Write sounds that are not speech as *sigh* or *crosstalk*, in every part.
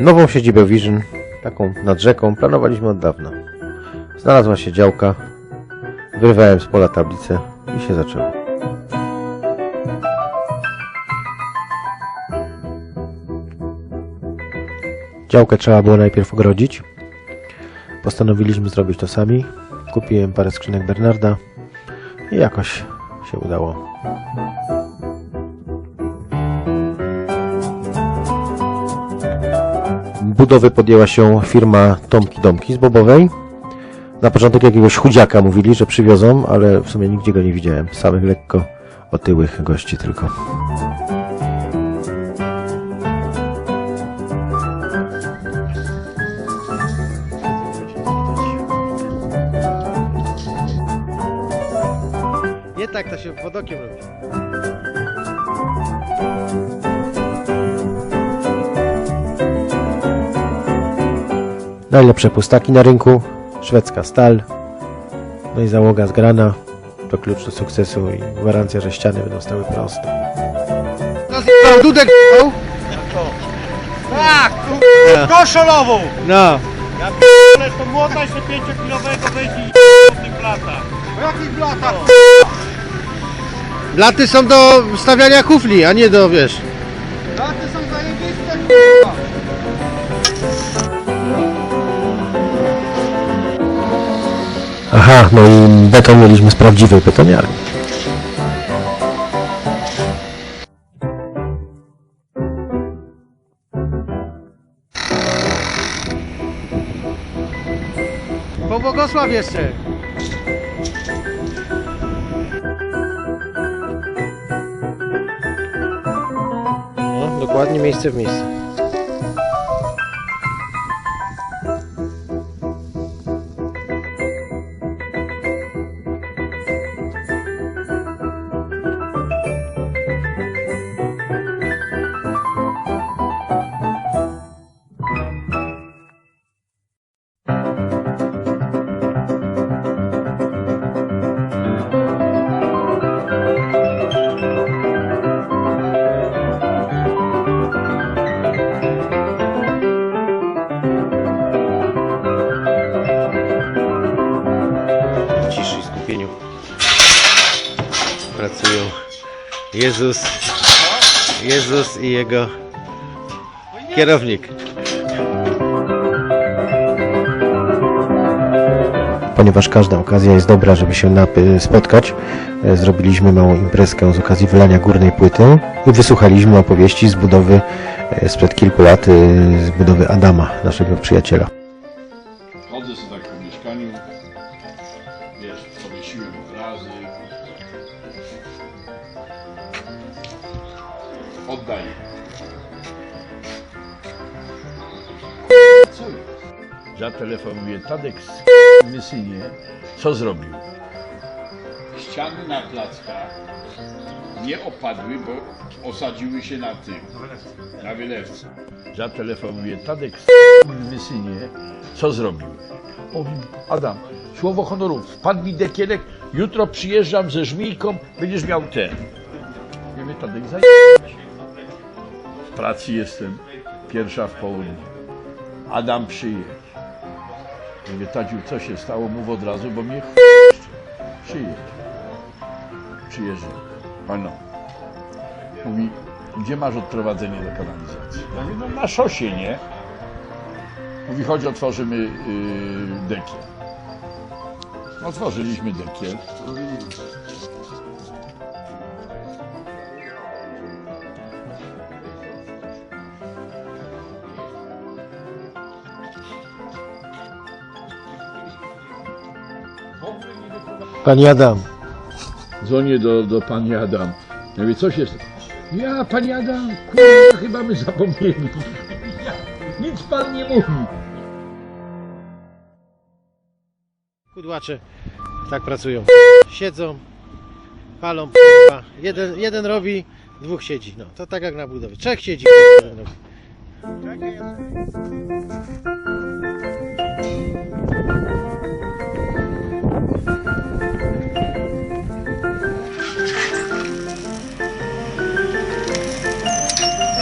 Nową siedzibę Vision, taką nad rzeką, planowaliśmy od dawna. Znalazła się działka, wyrwałem z pola tablicę i się zaczęło. Działkę trzeba było najpierw ogrodzić. Postanowiliśmy zrobić to sami. Kupiłem parę skrzynek Bernarda i jakoś się udało. Budowy podjęła się firma Tomki Domki z Bobowej. Na początek jakiegoś chudziaka mówili, że przywiozą, ale w sumie nigdzie go nie widziałem. Samych lekko otyłych gości tylko. Nie tak, to się pod okiem robi. Najlepsze pustaki na rynku, szwedzka stal, no i załoga zgrana. To klucz do sukcesu i gwarancja, że ściany będą stały prosto. Dudek? Tak, koszolową! No, Ale to młota jeszcze 5-kilowego weźmie i w tych latach. W jakich blatach? blaty są do stawiania kufli, a nie do, wiesz... Blaty są zajebiste, k***a. Aha, no i beton mieliśmy z prawdziwej betoniarni. Po Bogosław jeszcze. No, dokładnie miejsce w miejscu. Jezus, Jezus i jego kierownik. Ponieważ każda okazja jest dobra, żeby się napy- spotkać, e, zrobiliśmy małą imprezkę z okazji wylania górnej płyty i wysłuchaliśmy opowieści z budowy e, sprzed kilku lat, z budowy Adama, naszego przyjaciela. Co jest? Zatelefonuję Tadek z Mysynie. Co zrobił? Ściany na plackach nie opadły, bo osadziły się na tym, na wylewce. Zatelefonuję Tadek z Mysynie. Co zrobił? Mówi, Adam, słowo honoru, wpadł mi dekielek, jutro przyjeżdżam ze żmijką, będziesz miał ten. Ja mówię, Tadek, zaj... W pracy jestem, pierwsza w południe. Adam przyjedź. Mówię, Tadziu, co się stało? Mów od razu, bo mnie ch... Przyjedź. Przyjeżdżam. Ano. Mówi, gdzie masz odprowadzenie do kanalizacji? Ja mówię, no na szosie, nie? Mówi, chodź, otworzymy yy, dekiel. Otworzyliśmy dekiel. Pani Adam, Dzwonię do, do pani Adam. Ja mówię, co się stało? Ja, pani Adam, kurwa, chyba my zapomnieli. Nic pan nie mówi. Kudłacze tak pracują. *laughs* Siedzą, palą kurwa. Jeden, jeden robi, dwóch siedzi. No to tak jak na budowie. Trzech siedzi. kurwa, jeden robi.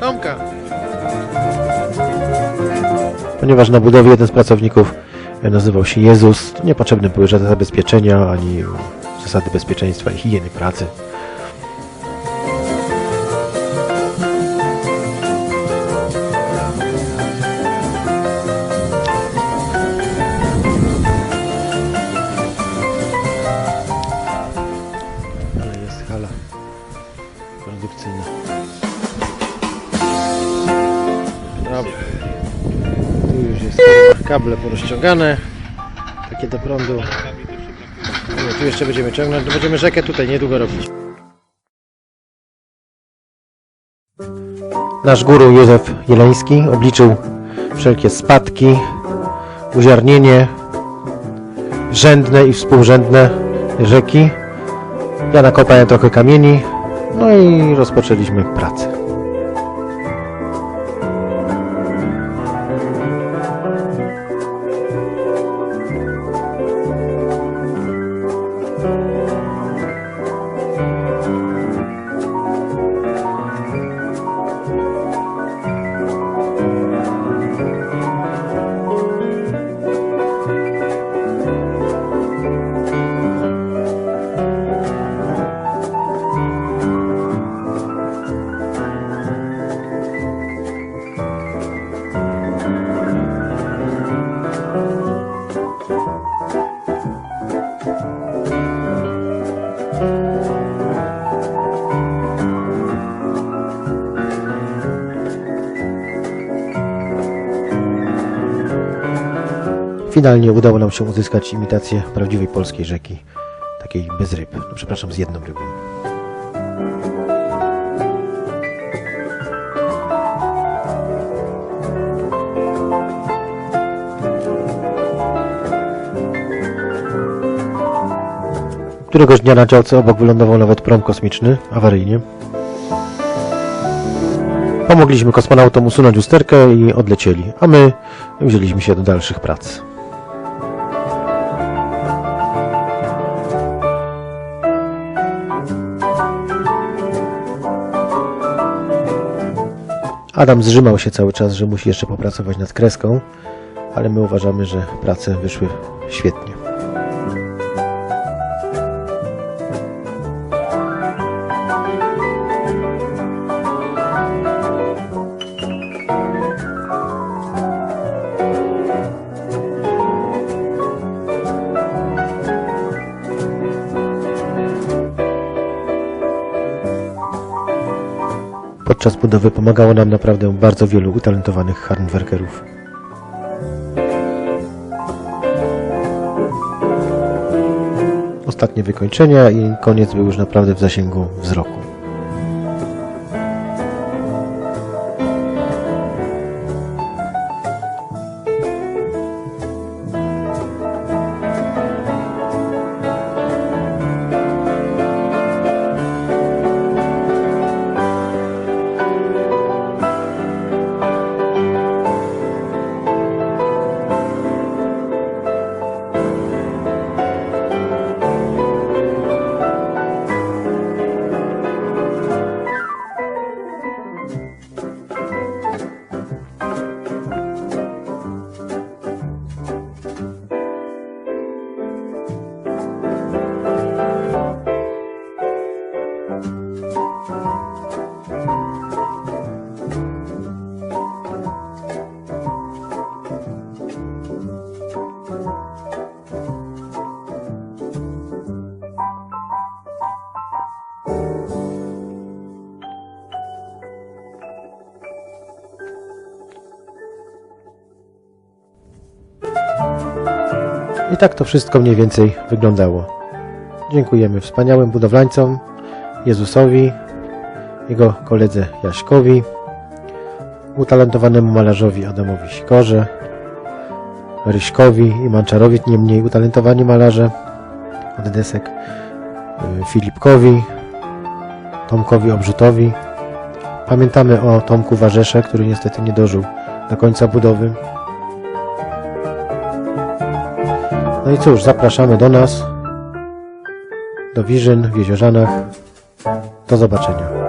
Tomka. Ponieważ na budowie jeden z pracowników e, nazywał się Jezus, to niepotrzebne były żadne zabezpieczenia, ani zasady bezpieczeństwa i higieny pracy. Kable porozciągane. Takie do prądu. Nie, tu jeszcze będziemy ciągnąć. No będziemy rzekę tutaj niedługo robić. Nasz guru Józef Jeleński obliczył wszelkie spadki, uziarnienie, rzędne i współrzędne rzeki. Ja nakopałem trochę kamieni, no i rozpoczęliśmy pracę. Finalnie udało nam się uzyskać imitację prawdziwej polskiej rzeki, takiej bez ryb. No, przepraszam, z jedną rybą. Któregoś dnia na działce obok wylądował nawet prom kosmiczny, awaryjnie. Pomogliśmy kosmonautom usunąć usterkę i odlecieli, a my wzięliśmy się do dalszych prac. Adam zrzymał się cały czas, że musi jeszcze popracować nad kreską, ale my uważamy, że prace wyszły świetnie. Podczas budowy pomagało nam naprawdę bardzo wielu utalentowanych handwerkerów. Ostatnie wykończenia i koniec był już naprawdę w zasięgu wzroku. I tak to wszystko mniej więcej wyglądało. Dziękujemy wspaniałym budowlańcom, Jezusowi, jego koledze Jaśkowi, utalentowanemu malarzowi Adamowi Sikorze, Ryśkowi i Manczarowi, nie mniej utalentowani malarze od desek, y, Filipkowi, Tomkowi Obrzutowi. Pamiętamy o Tomku Warzesze, który niestety nie dożył do końca budowy. No i cóż, zapraszamy do nas, do Wiżyn w Jeziorzanach. Do zobaczenia.